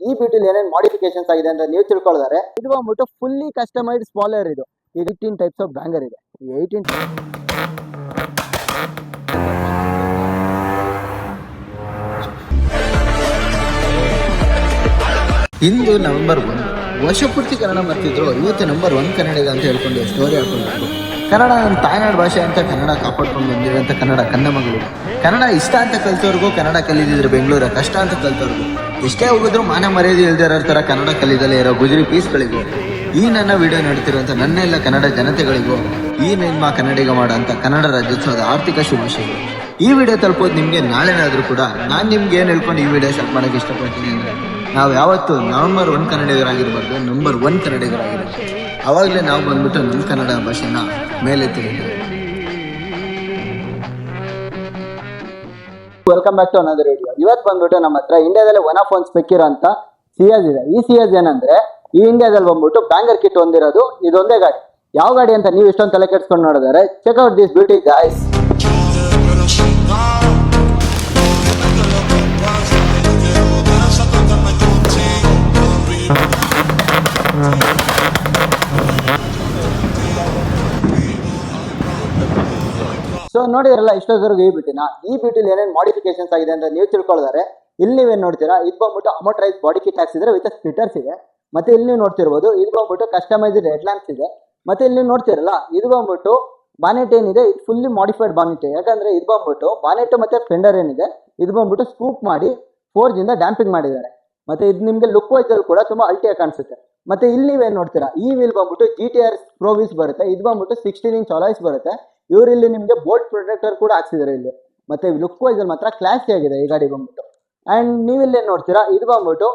ಈ ಬಿಟಿಲ್ ಏನೇನು ಮಾಡಿಫಿಕೇಶನ್ಸ್ ಆಗಿದೆ ಅಂತ ನೀವು ತಿಳ್ಕೊಳ್ತಾರೆ ಇದು ಬಂದ್ಬಿಟ್ಟು ಫುಲ್ಲಿ ಕಸ್ಟಮೈಡ್ ಸ್ಪಾಲರ್ ಇದು. ಏಯ್ಟೀನ್ ಟೈಪ್ಸ್ ಆಫ್ ಬ್ಯಾಂಗರ್ ಇದೆ. ಏಯ್ಟೀನ್ ಇಂದು ನವೆಂಬರ್ ಒನ್ ವರ್ಷಪೂರ್ತಿ ಕನ್ನಡ ಮರ್ತಿದ್ರು ಇವತ್ತು ನಂಬರ್ ಒನ್ ಕನ್ನಡಿಗ ಅಂತ ಹೇಳ್ಕೊಂಡು ಸ್ಟೋರಿ ಹಾಕೊಂಡು ಕನ್ನಡ ನನ್ನ ತಾಯ್ನಾಡು ಭಾಷೆ ಅಂತ ಕನ್ನಡ ಕಾಪಾಡ್ಕೊಂಡು ಬಂದಿರೋಂಥ ಕನ್ನಡ ಕನ್ನಡ ಮಗಳು. ಕನ್ನಡ ಇಷ್ಟ ಅಂತ ಕಲ್ತವ್ರಿಗೂ ಕನ್ನಡ ಕಲಿದಿದ್ರು ಬೆಂಗಳೂರ ಕಷ್ಟ ಅಂತ ಕಲ್ತವ್ರಿಗೂ. ಎಷ್ಟೇ ಹೋಗಿದ್ರು ಮಾನ ಮರ್ಯಾದೆ ಇಲ್ದಿರೋ ಥರ ಕನ್ನಡ ಕಲಿದಲ್ಲೇ ಇರೋ ಗುಜರಿ ಪೀಸ್ಗಳಿಗೂ. ಈ ನನ್ನ ವಿಡಿಯೋ ನೋಡ್ತಿರುವಂಥ ನನ್ನೆಲ್ಲ ಕನ್ನಡ ಜನತೆಗಳಿಗೂ ಈ ನಿಮ್ಮ ಕನ್ನಡಿಗ ಮಾಡೋ ಕನ್ನಡ ರಾಜ್ಯೋತ್ಸವದ ಆರ್ಥಿಕ ಶುಭಾಶಯಗಳು ಈ ವಿಡಿಯೋ ತಲುಪೋದು ನಿಮಗೆ ನಾಳೆನಾದರೂ ಕೂಡ. ನಾನು ನಿಮ್ಗೆ ಏನು ಹೇಳ್ಕೊಂಡು ಈ ವಿಡಿಯೋ ಸ್ಟಾರ್ಟ್ ಮಾಡೋಕ್ಕೆ ಇಷ್ಟಪಡ್ತೀನಿ ಅಂದರೆ, ನಾವು ಯಾವತ್ತು ನವೆಂಬರ್ ಒನ್ ಕನ್ನಡಿಗರಾಗಿರ್ಬಾರ್ದು ನಂಬರ್ ಒನ್ ಕನ್ನಡಿಗರಾಗಿರ್ಬೋದು ಅವಾಗಲೇ ನಾವು ಬಂದ್ಬಿಟ್ಟು ನಮ್ಮ ಕನ್ನಡ ಭಾಷೆನ ಮೇಲೆತ್ತಿದ್ದೀವಿ welcome back to another video ಇವತ್ತು ಬಂದ್ಬಿಟ್ಟು ನಮ್ಮ ಹತ್ರ ಇಂಡಿಯಾದಲ್ಲಿ ಒನ್ ಆಫ್ ಒನ್ ಸ್ಪೆಕ್ಕಿರೋ ಅಂತ ಎಸ್ ಇದೆ. ಈ ಸಿಯಾಜ್ ಏನಂದ್ರೆ, ಈ ಇಂಡಿಯಾದಲ್ಲಿ ಬಂದ್ಬಿಟ್ಟು ಬ್ಯಾಂಗರ್ ಕಿಟ್ ಹೊಂದಿರೋದು ಇದೊಂದೇ ಗಾಡಿ. ಯಾವ ಗಾಡಿ ಅಂತ ನೀವು ಇಷ್ಟೊಂದು ತಲೆ ಕೆಡ್ಸ್ಕೊಂಡು ನೋಡಿದರೆ check out this beauty guys so ನೋಡಿದ್ರಲ್ಲ, ಇಷ್ಟೊತ್ತವರೆಗೂ ಈ ಬಿಟ್ಟಿನ? ಈ ಬ್ಯೂಟಿಲಿ ಏನೇನು ಮಾಡಿಫಿಕೇಶನ್ಸ್ ಆಗಿದೆ ಅಂತ ನೀವು ತಿಳ್ಕೊಳ್ತಾರೆ ಇಲ್ಲಿ ನೀವೇನು ನೋಡ್ತೀರಾ? ಇದು ಬಂದ್ಬಿಟ್ಟು ಅಮೋಟ್ರೈಸ್ ಬಾಡಿ ಕಿಟ್ ಹಾಕ್ಸಿದ್ರೆ ವಿತ್ ಸ್ಪಿಟರ್ಸ್ ಇದೆ. ಮತ್ತೆ ಇಲ್ಲಿ ನೀವು ನೋಡ್ತಿರ್ಬೋದು, ಇದು ಬಂದ್ಬಿಟ್ಟು ಕಸ್ಟಮೈಸ್ಡ್ ರೆಡ್ ಲ್ಯಾಂಪ್ಸ್ ಇದೆ. ಮತ್ತೆ ಇಲ್ಲಿ ನೀವು ನೋಡ್ತಿರಲ್ಲ, ಇದು ಬಂದ್ಬಿಟ್ಟು ಬಾನೆಟ್ ಏನಿದೆ, ಇದು ಫುಲ್ಲಿ ಮಾಡಿಫೈಡ್ ಬಾನೆಟ್ ಯಾಕಂದ್ರೆ ಇದು ಬಂದ್ಬಿಟ್ಟು ಬಾನೆಟ್ ಮತ್ತೆ ಫೆಂಡರ್ ಏನಿದೆ, ಇದು ಬಂದ್ಬಿಟ್ಟು ಸ್ಕೂಪ್ ಮಾಡಿ ಫೋರ್ಜ್ ಇಂದ ಡ್ಯಾಂಪಿಂಗ್ ಮಾಡಿದ್ದಾರೆ. ಮತ್ತೆ ಇದು ನಿಮಗೆ ಲುಕ್ ವೈಸ್ ಅಲ್ಲಿ ಕೂಡ ತುಂಬಾ ಅಲ್ಟಿಯಾಗಿ ಕಾಣಿಸುತ್ತೆ. ಮತ್ತೆ ಇಲ್ಲಿ ನೀವೇನು ನೋಡ್ತೀರಾ, ಈ ವೀಲ್ ಬಂದ್ಬಿಟ್ಟು ಜಿ ಟಿ ಆರ್ ಪ್ರೋವಿಸ್ ಬರುತ್ತೆ, ಇದು ಬಂದ್ಬಿಟ್ಟು ಸಿಕ್ಸ್ಟೀನ್ ಇಂಚ್ ಅಲಾಯ್ಸ್ ಬರುತ್ತೆ. ಇವ್ರು ಇಲ್ಲಿ ನಿಮಗೆ ಬೋಲ್ಟ್ ಪ್ರೊಟೆಕ್ಟರ್ ಕೂಡ ಹಾಕ್ಸಿದ್ದಾರೆ ಇಲ್ಲಿ. ಮತ್ತೆ ಲುಕ್ ವೈಸ್ ಅಲ್ಲಿ ಮಾತ್ರ ಕ್ಲಾಸಿ ಆಗಿದೆ ಈ ಗಾಡಿ ಬಂದ್ಬಿಟ್ಟು. ಅಂಡ್ ನೀವಿಲ್ಲಿ ಏನ್ ನೋಡ್ತೀರಾ, ಇದು ಬಂದ್ಬಿಟ್ಟು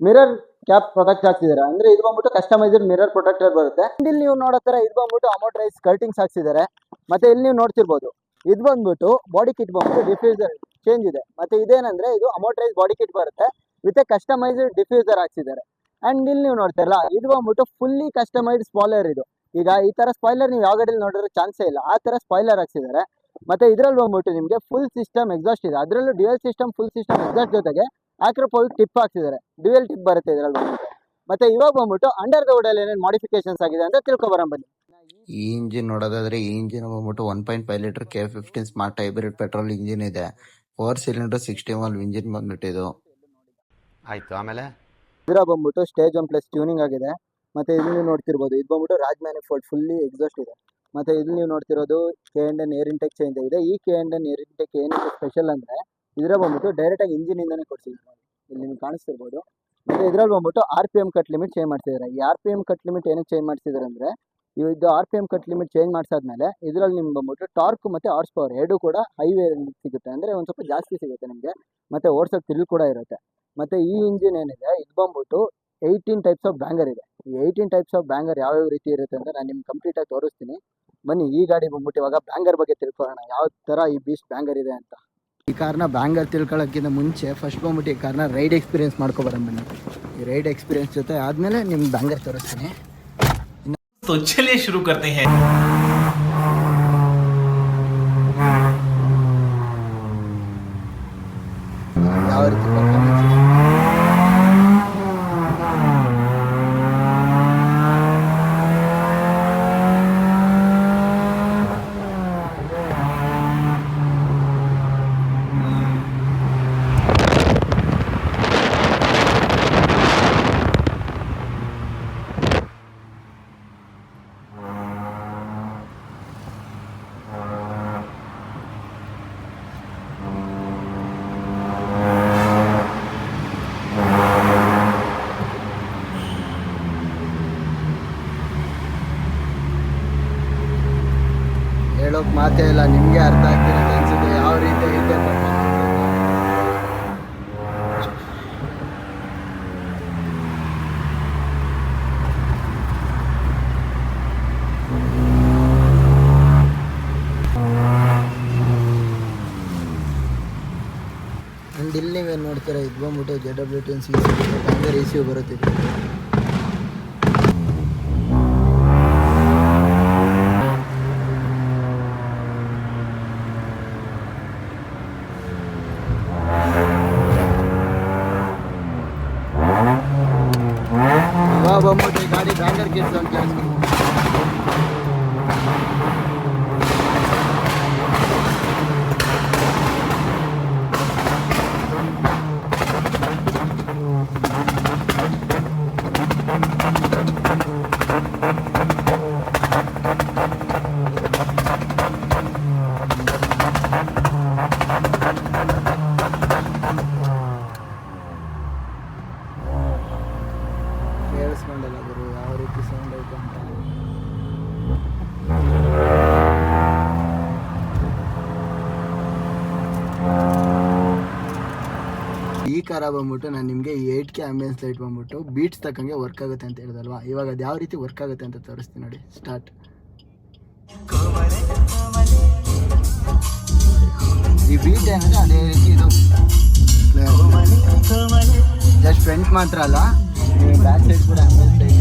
ಮಿರರ್ ಕ್ಯಾಪ್ ಪ್ರೊಟೆಕ್ಟ್ ಹಾಕ್ಸಿದ್ದಾರೆ ಅಂದ್ರೆ ಇದು ಬಂದ್ಬಿಟ್ಟು ಕಸ್ಟಮೈಸ್ಡ್ ಮಿರರ್ ಪ್ರೊಟೆಕ್ಟರ್ ಬರುತ್ತೆ. ಇಲ್ಲಿ ನೀವು ನೋಡೋ ತರ ಇದು ಬಂದ್ಬಿಟ್ಟು ಅಮೌಂಟ್ ರೈಸ್ ಕರ್ಟಿಂಗ್ಸ್ ಹಾಕ್ಸಿದ್ದಾರೆ ಮತ್ತೆ ಇಲ್ಲಿ ನೀವು ನೋಡ್ತಿರ್ಬೋದು, ಇದು ಬಂದ್ಬಿಟ್ಟು ಬಾಡಿ ಕಿಟ್ ಬಂದ್ಬಿಟ್ಟು ಡಿಫ್ಯೂಸರ್ ಚೇಂಜ್ ಇದೆ. ಮತ್ತೆ ಇದೇನಂದ್ರೆ ಇದು ಅಮೋಟ್ರೈಸ್ ಬಾಡಿ ಕಿಟ್ ಬರುತ್ತೆ ವಿತ್ ಕಸ್ಟಮೈಸ್ಡ್ ಡಿಫ್ಯೂಸರ್ ಹಾಕ್ಸಿದ್ದಾರೆ ಅಂಡ್ ಇಲ್ಲಿ ನೀವು ನೋಡ್ತಿರಲ್ಲ, ಇದು ಬಂದ್ಬಿಟ್ಟು ಫುಲ್ಲಿ ಕಸ್ಟಮೈಸ್ಡ್ ಸ್ಪಾಲರ್ ಇದು. ಈಗ ಈ ತರ ಸ್ಪಾಯ್ಲರ್ ನೀವು ಯಾವ ಗಾಡಿಯಲ್ಲಿ ನೋಡಿದ್ರೆ ಚಾನ್ಸೇ ಇಲ್ಲ. ಆ ತರ ಸ್ಪಾಯ್ಲರ್ ಹಾಕ್ಸಿದ್ದಾರೆ ಮತ್ತೆ ಇದರಲ್ಲಿ ಬಂದ್ಬಿಟ್ಟು ನಿಮಗೆ ಫುಲ್ ಸಿಸ್ಟಮ್ ಎಕ್ಸಾಸ್ಟ್ ಇದೆ. ಅದರಲ್ಲೂ dual system full system exhaust ಜೊತೆಗೆ ಆಕ್ರೋಪೋವಿಕ್ ಟಿಪ್ ಹಾಕ್ಸಿದ್ದಾರೆ ಡ್ಯುಯಲ್ ಟಿಪ್ ಬರುತ್ತೆ ಇದರಲ್ಲಿ ಬಂದ್ಬಿಟ್ಟು ಮತ್ತೆ ಇವಾಗ ಬಂದ್ಬಿಟ್ಟು ಅಂಡರ್ ದ ವುಡಲ್ಲಿ ಏನೇನು ಮಾಡಿಫಿಕೇಶನ್ಸ್ ಆಗಿದೆ ಅಂತ ತಿಳ್ಕೊಬರೋಣ ಬನ್ನಿ. ಈ ಇಂಜಿನ್ ನೋಡೋದಾದ್ರೆ ಈ ಇಂಜಿನ್ ಬಂದ್ಬಿಟ್ಟು one point five litre K fifteen smart hybrid petrol engine ಇದೆ. Four cylinder sixty one engine ಬಂದ್ಬಿಟ್ಟಿದ್ದು. ಆಯ್ತು ಆಮೇಲೆ? ಇದರ ಬಂದ್ಬಿಟ್ಟು ಸ್ಟೇಜ್ ಒನ್ ಪ್ಲಸ್ ಟ್ಯೂನಿಂಗ್ ಆಗಿದೆ. ಮತ್ತೆ ಇಲ್ಲಿ ನೀವು ನೋಡ್ತಿರ್ಬೋದು, ಇದು ಬಂದ್ಬಿಟ್ಟು ರಾಜ್ ಮ್ಯಾನಿಫೋಲ್ಡ್ ಫುಲ್ಲಿ ಎಕ್ಸಾಸ್ಟ್ ಇದೆ. ಮತ್ತೆ ಇಲ್ಲಿ ನೀವು ನೋಡ್ತಿರೋದು K and N air intake change ಆಗಿದೆ. ಈ K and N air intake ಏನಕ್ಕೆ ಸ್ಪೆಷಲ್ ಅಂದ್ರೆ ಇದರ ಬಂದ್ಬಿಟ್ಟು ಡೈರೆಕ್ಟ್ ಆಗಿ ಇಂಜಿನ್ ಇಂದಾನೆ ಕೊಡ್ಸಿದ್ದಾರೆ ಇಲ್ಲಿ ನಿಮ್ಗೆ ಕಾಣಿಸ್ತಿರ್ಬೋದು. ಮತ್ತೆ ಇದ್ರಲ್ಲಿ ಬಂದ್ಬಿಟ್ಟು R P M cut limit change ಮಾಡ್ತಿದ್ದಾರೆ ಈ R P M cut limit ಏನಕ್ಕೆ ಚೇಂಜ್ ಮಾಡ್ತಿದ್ದಾರೆ ಅಂದ್ರೆ ಇದು R P M cut limit change ಮಾಡಿಸಾದ್ಮೇಲೆ ಇದರಲ್ಲಿ ನಿಮ್ಗೆ ಬಂದ್ಬಿಟ್ಟು ಟಾರ್ಕ್ ಮತ್ತೆ ಹಾರ್ಸ್ ಪವರ್ ಎರಡು ಕೂಡ ಹೈವೇ ಸಿಗುತ್ತೆ. ಅಂದ್ರೆ ಒಂದು ಸ್ವಲ್ಪ ಜಾಸ್ತಿ ಸಿಗುತ್ತೆ ನಿಮಗೆ. ಮತ್ತೆ ಓಡ್ಸೋಕೆ ತಿರುಳು ಕೂಡ ಇರುತ್ತೆ. ಮತ್ತೆ ಈ ಇಂಜಿನ್ ಏನಿದೆ, ಇದು ಬಂದ್ಬಿಟ್ಟು ಏಯ್ಟೀನ್ ಟೈಪ್ಸ್ ಆಫ್ ಬ್ಯಾಂಗರ್ ಇದೆ. ಏಯ್ಟೀನ್ ಟೈಪ್ಸ್ ಆಫ್ ಬ್ಯಾಂಗರ್ ಯಾವ್ಯಾವ ರೀತಿ ಇರುತ್ತೆ ಅಂತ ನಾನು ನಿಮ್ಗೆ ಕಂಪ್ಲೀಟ್ ಆಗಿ ತೋರಿಸ್ತೀನಿ ಬನ್ನಿ ಈ ಗಾಡಿ ಬಂದ್ಬಿಟ್ಟು ಇವಾಗ ಬ್ಯಾಂಗರ್ ಬಗ್ಗೆ ತಿಳ್ಕೊಳ್ಳೋಣ ಯಾವ ತರ ಈ ಬೀಸ್ಟ್ ಬ್ಯಾಂಗರ್ ಇದೆ ಅಂತ ಈ ಕಾರ್ನ ಬ್ಯಾಂಗಲ್ ತಿಳ್ಕೊಳ್ಳೋಕ್ಕಿಂತ ಮುಂಚೆ ಫಸ್ಟ್ ಬಂದ್ಬಿಟ್ಟು ಈ ಕಾರ್ನ ರೈಡ್ ಎಕ್ಸ್ಪೀರಿಯನ್ಸ್ ಮಾಡ್ಕೊಬರೋಣ ಬನ್ನಿ ಈ ರೈಡ್ ಎಕ್ಸ್ಪೀರಿಯನ್ಸ್ ಜೊತೆ ಆದಮೇಲೆ ನಿಮ್ಗೆ ಬ್ಯಾಂಗರ್ ತೋರಿಸ್ತೀನಿ तो चलिए शुरू करते हैं ಹೇಳೋಕ್ ಮಾತೇ ಇಲ್ಲ, ನಿಮಗೆ ಅರ್ಥ ಆಗ್ತಿರುತ್ತೆ ಅನ್ಸುತ್ತೆ, ಯಾವ ರೀತಿ ಅಂಡ್ ಇಲ್ಲಿ ನೀವೇನು ನೋಡ್ತೀರಾ, ಇದು ಬಂದ್ಬಿಟ್ಟು J W T E C ಬರುತ್ತೆ ಇದು. ಬಂದ್ಬಿಟ್ಟು ಈ ಗಾಡಿ ಬ್ಯಾಂಗರ್ ಈ ಕಾರ ಬಂದ್ಬಿಟ್ಟು ನಾನು ನಿಮಗೆ ಏಟ್ ಕೆ ಆಂಬಿಯನ್ಸ್ ಲೈಟ್ ಬಂದ್ಬಿಟ್ಟು ಬೀಟ್ಸ್ ತಕ್ಕಂಗೆ ವರ್ಕ್ ಆಗುತ್ತೆ ಅಂತ ಹೇಳಿದಲ್ವಾ ಇವಾಗ ಅದು ಯಾವ ರೀತಿ ವರ್ಕ್ ಆಗುತ್ತೆ ಅಂತ ತೋರಿಸ್ತೀನಿ ನೋಡಿ ಸ್ಟಾರ್ಟ್ ಈ ಬೀಟ್ ಏನಂದ್ರೆ ಅದೇ ರೀತಿ ಇದು. ಜಸ್ಟ್ ಫ್ರೆಂಡ್ಸ್ ಮಾತ್ರ ಅಲ್ಲ ಬ್ಯಾಕ್ ಸೈಡ್ ಕೂಡ ಆಂಬಿಯನ್ಸ್ ಲೈಟ್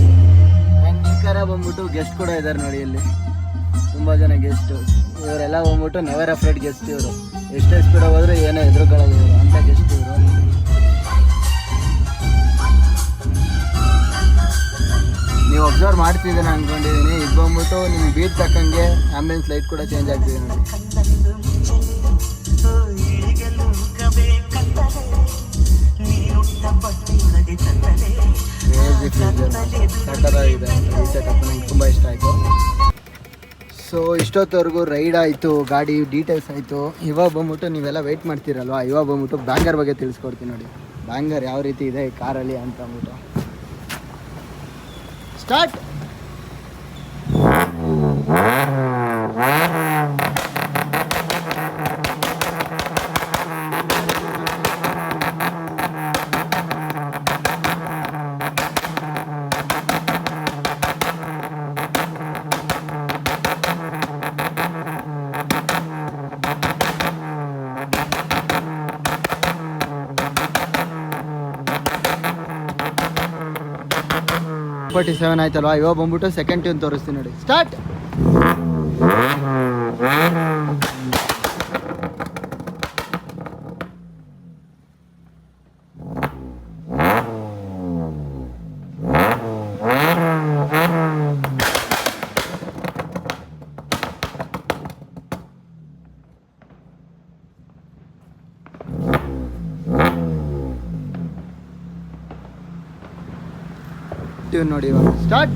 ಆ್ಯಂಡ್ ಈ ಕಾರ ಬಂದ್ಬಿಟ್ಟು ಗೆಸ್ಟ್ ಕೂಡ ಇದ್ದಾರೆ ನೋಡಿ ಇಲ್ಲಿ. ತುಂಬ ಜನ ಗೆಸ್ಟು ಇವರೆಲ್ಲ ಬಂದ್ಬಿಟ್ಟು ನೆವರ್ ಅಫ್ರೆಡ್ ಗೆಸ್ಟ್ ಇವರು. ಎಷ್ಟೇ ಸ್ಪೀಡ್ ಹೋದ್ರೆ ಏನೋ ಎದುರುಕೊಳ್ಳೋದು ಅಂತ ಗೆಸ್ಟ್ ಅಂದ್ಕೊಂಡಿದ್ದೀನಿ ಮಾಡ್ತಿದ್ದೀನ ಅನ್ಕೊಂಡಿದ್ದೀನಿ ಇದು ಬಂದ್ಬಿಟ್ಟು ನಿಮ್ಗೆ ಬೀಟ್ ತಕ್ಕಂಗೆ ಆಂಬುಲೆನ್ಸ್ ಲೈಟ್ ಕೂಡ ಚೇಂಜ್ ಆಗ್ತಿದೆ ನೋಡಿ. ಸೊ ಇಷ್ಟೊತ್ತವರೆಗೂ ರೈಡ್ ಆಯಿತು, ಗಾಡಿ ಡೀಟೇಲ್ಸ್ ಆಯಿತು. ಇವಾಗ ಬಂದ್ಬಿಟ್ಟು ನೀವೆಲ್ಲ ವೆಯ್ಟ್ ಮಾಡ್ತೀರಲ್ವಾ? ಇವಾಗ ಬಂದ್ಬಿಟ್ಟು ಬ್ಯಾಂಗರ್ ಬಗ್ಗೆ ತಿಳಿಸ್ಕೊಡ್ತೀನಿ ನೋಡಿ. ಬ್ಯಾಂಗರ್ ಯಾವ ರೀತಿ ಇದೆ ಕಾರಲ್ಲಿ ಅಂತ ಅಂದ್ಬಿಟ್ಟು. ಸ್ಟಾರ್ಟ್ ಫೋರ್ಟಿ ಸೆವೆನ್ ಆಯ್ತಲ್ವಾ? ಇವಾಗ ಬಂದ್ಬಿಟ್ಟು ಸೆಕೆಂಡ್ ಟ್ಯೂನ್ ತೋರಿಸ್ತೀನಿ ನೋಡಿ. ಸ್ಟಾರ್ಟ್ ಟ್ಯೂನ್ ನೋಡಿ ಇವಾಗ. ಸ್ಟಾರ್ಟ್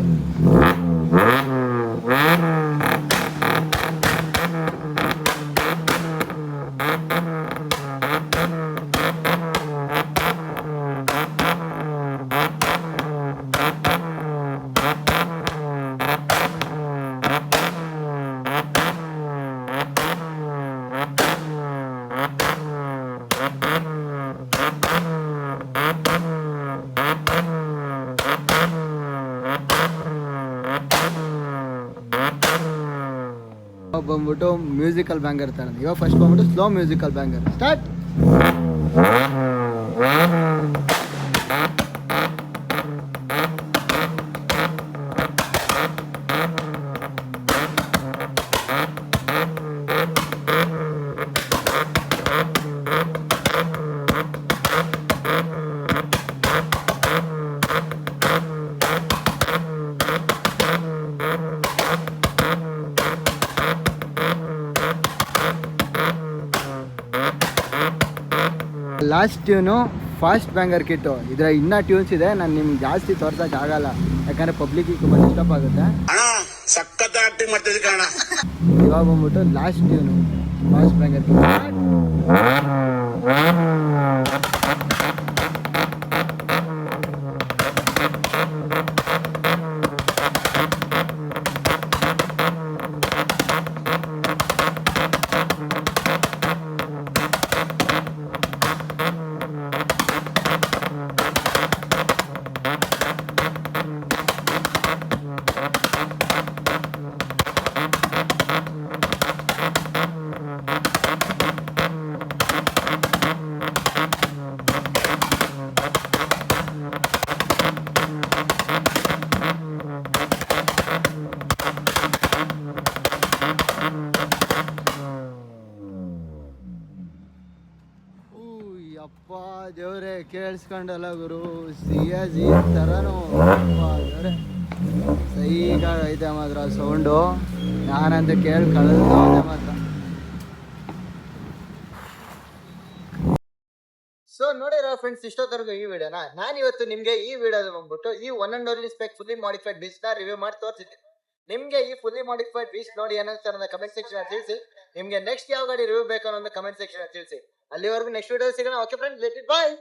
ಇವಾಗ ಬಂದ್ಬಿಟ್ಟು ಮ್ಯೂಸಿಕಲ್ ಬ್ಯಾಂಗರ್ ತರ ಇವಾಗ ಫಸ್ಟ್ ಬಂದ್ಬಿಟ್ಟು slow musical banger start last tune fast banger kit ಇದರ ಇನ್ನೂ ಟ್ಯೂನ್ಸ್ ಇದೆ ನಾನು ನಿಮ್ಗೆ ಜಾಸ್ತಿ ತೋರ್ಸೋಕೆ ಆಗಲ್ಲ. ಯಾಕಂದರೆ ಪಬ್ಲಿಕ್ಕಿಗೆ ತುಂಬ ಡಿಸ್ಟರ್ಬ್ ಆಗುತ್ತೆ ಇವಾಗ ಬಂದ್ಬಿಟ್ಟು last tune fast banger kit ದೇವ್ರೆ ಕೇಳಿಸ್ಕೊಂಡಲ್ಲ ಗುರು. ಸಿಯಾಜಿ ಜಿ ಥರನು ದೇವ್ರೆ ಸೈಗಾಗೈತೆ ಮಾತ್ರ, ಸೌಂಡು. ನಾನಂತ ಕೇಳಿ ಕಳೆದ ಮಾತ್ರ. ಸೊ ನೋಡಿರೋ ಫ್ರೆಂಡ್ಸ್ ಇಷ್ಟೊತ್ತರೆಗೂ ಈ ವಿಡಿಯೋನ ನಾನು ಇವತ್ತು ನಿಮ್ಗೆ ಈ ವಿಡಿಯೋದ ಬಂದ್ಬಿಟ್ಟು ಈ one and only spec fully modified ಬಿಸ್ನ review ಮಾಡಿ ತೋರಿಸಿದ್ದೆ. ನಿಮ್ಗೆ ಈ ಫುಲ್ಲಿ ಮಾಡಿಫೈಡ್ ಬೀಚ್ ನೋಡಿ ಅಂತ ಕಮೆಂಟ್ ಸೆಕ್ಷನ್ ತಿಳಿಸಿ. ನಿಮ್ಗೆ ನೆಕ್ಸ್ಟ್ ಯಾವ ಗಾಡಿ ರಿವ್ಯೂ ಬೇಕು ಅನ್ನೋದು ಕಮೆಂಟ್ ಸೆಕ್ಷನ್ ತಿಳಿಸಿ. ಅಲ್ಲಿವರೆಗೂ ನೆಕ್ಸ್ಟ್ ವಿಡಿಯೋ ಸಿಗೋಣ. Okay friend let it bye